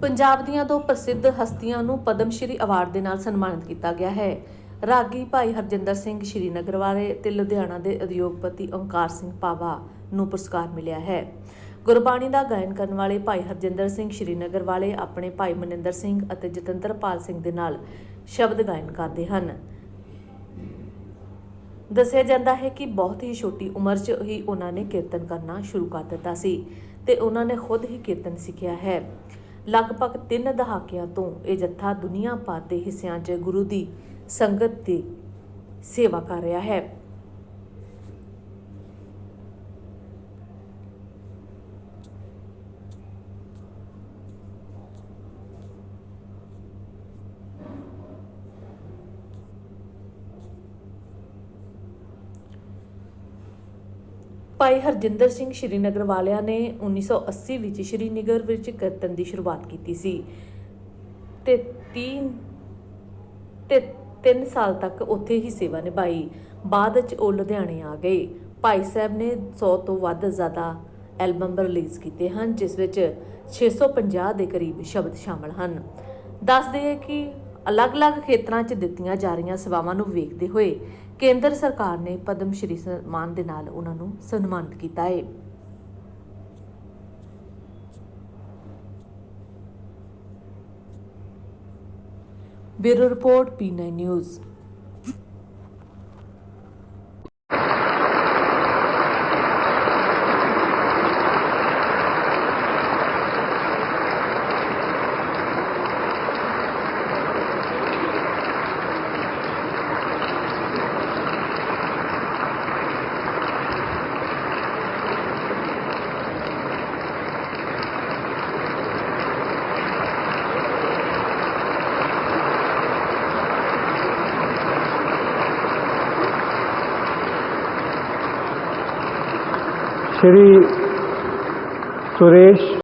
ਪੰਜਾਬ ਦੀਆਂ ਦੋ ਪ੍ਰਸਿੱਧ ਹਸਤੀਆਂ ਨੂੰ ਪਦਮ ਸ਼੍ਰੀ ਅਵਾਰਡ ਦੇ ਨਾਲ ਸਨਮਾਨਿਤ ਕੀਤਾ ਗਿਆ ਹੈ। ਰਾਗੀ ਭਾਈ ਹਰਜਿੰਦਰ ਸਿੰਘ ਸ਼੍ਰੀਨਗਰ ਵਾਲੇ ਤੇ ਲੁਧਿਆਣਾ ਦੇ ਉਦਯੋਗਪਤੀ ਓਂਕਾਰ ਸਿੰਘ ਪਾਵਾ ਨੂੰ ਪੁਰਸਕਾਰ ਮਿਲਿਆ ਹੈ। ਗੁਰਬਾਣੀ ਦਾ ਗਾਇਨ ਕਰਨ ਵਾਲੇ ਭਾਈ ਹਰਜਿੰਦਰ ਸਿੰਘ ਸ਼੍ਰੀਨਗਰ ਵਾਲੇ ਆਪਣੇ ਭਾਈ ਮਨਿੰਦਰ ਸਿੰਘ ਅਤੇ ਜਤਿੰਦਰਪਾਲ ਸਿੰਘ ਦੇ ਨਾਲ ਸ਼ਬਦ ਗਾਇਨ ਕਰਦੇ ਹਨ। ਦੱਸਿਆ ਜਾਂਦਾ ਹੈ ਕਿ ਬਹੁਤ ਹੀ ਛੋਟੀ ਉਮਰ 'ਚ ਹੀ ਉਹਨਾਂ ਨੇ ਕੀਰਤਨ ਕਰਨਾ ਸ਼ੁਰੂ ਕਰ ਦਿੱਤਾ ਸੀ ਤੇ ਉਹਨਾਂ ਨੇ ਖੁਦ ਹੀ ਕੀਰਤਨ ਸਿੱਖਿਆ ਹੈ। ਲਗਭਗ 3 ਦਹਾਕਿਆਂ ਤੋਂ ਇਹ ਜੱਥਾ ਦੁਨੀਆ ਭਰ ਦੇ ਹਿੱਸਿਆਂ 'ਚ ਗੁਰੂ ਦੀ ਸੰਗਤ ਦੀ ਸੇਵਾ ਕਰ ਰਿਹਾ ਹੈ। ਭਾਈ ਹਰਜਿੰਦਰ ਸਿੰਘ ਸ਼੍ਰੀਨਗਰ ਵਾਲਿਆਂ ਨੇ 1980 ਵਿੱਚ ਸ਼੍ਰੀਨਗਰ ਵਿੱਚ ਕੀਰਤਨ ਦੀ ਸ਼ੁਰੂਆਤ ਕੀਤੀ ਸੀ ਤੇ 3 ਤੇ 3 ਸਾਲ ਤੱਕ ਉੱਥੇ ਹੀ ਸੇਵਾ ਨਿਭਾਈ। ਬਾਅਦ ਵਿੱਚ ਉਹ ਲੁਧਿਆਣੇ ਆ ਗਏ। ਭਾਈ ਸਾਹਿਬ ਨੇ 100 ਤੋਂ ਵੱਧ ਜ਼ਿਆਦਾ ਐਲਬਮ ਰਿਲੀਜ਼ ਕੀਤੇ ਹਨ, ਜਿਸ ਵਿੱਚ 650 ਦੇ ਕਰੀਬ ਸ਼ਬਦ ਸ਼ਾਮਲ ਹਨ। ਦੱਸ ਦਈਏ ਕਿ ਅਲੱਗ-ਅਲੱਗ ਖੇਤਰਾਂ 'ਚ ਦਿੱਤੀਆਂ ਜਾ ਰਹੀਆਂ ਸੇਵਾਵਾਂ ਨੂੰ ਵੇਖਦੇ ਹੋਏ ਕੇਂਦਰ ਸਰਕਾਰ ਨੇ ਪਦਮ ਸ਼੍ਰੀ ਸਨਮਾਨ ਦੇ ਨਾਲ ਉਹਨਾਂ ਨੂੰ ਸਨਮਾਨਿਤ ਕੀਤਾ ਹੈ bureau report P nine news. Shri Suresh